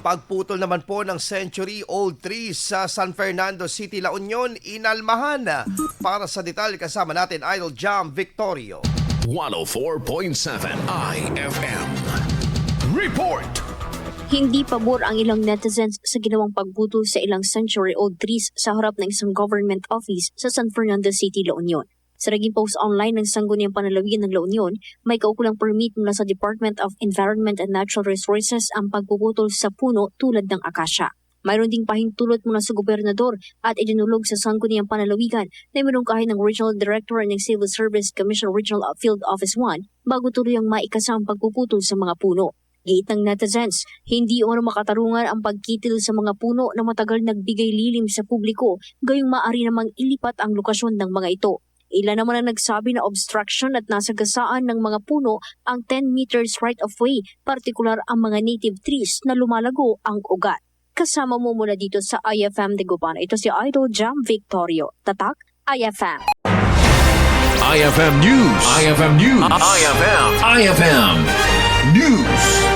Pagputol naman po ng century-old trees sa San Fernando City, La Union, inalmahan. Para sa detalye kasama natin, Idol Jam Victorio. 104.7 IFM. Report! Hindi pabor ang ilang netizens sa ginawang pagbutol sa ilang century-old trees sa harap ng isang government office sa San Fernando City, La Union. Sa naging post online ng Sangguniang Panalawigan ng La Union, may kaukulang permit mula sa Department of Environment and Natural Resources ang pagpuputol sa puno tulad ng akasya. Mayroon ding pahintulot mula sa gobernador at idinulog sa Sangguniang Panalawigan na minungkahi ng Regional Director ng Civil Service Commission Regional Field Office 1 bago tuloy ang maikasa ang pagpuputol sa mga puno. Gate ng netizens, hindi umano makatarungan ang pagkitil sa mga puno na matagal nagbigay lilim sa publiko, gayong maaari namang ilipat ang lokasyon ng mga ito. Ilan naman ang nagsabi na obstruction at nasagasaan ng mga puno ang 10 meters right of way, partikular ang mga native trees na lumalago ang ugat. Kasama mo mula dito sa IFM de Guban. Ito si Idol Jam Victorio. Tatak, IFM. IFM News. IFM News. IFM. IFM News.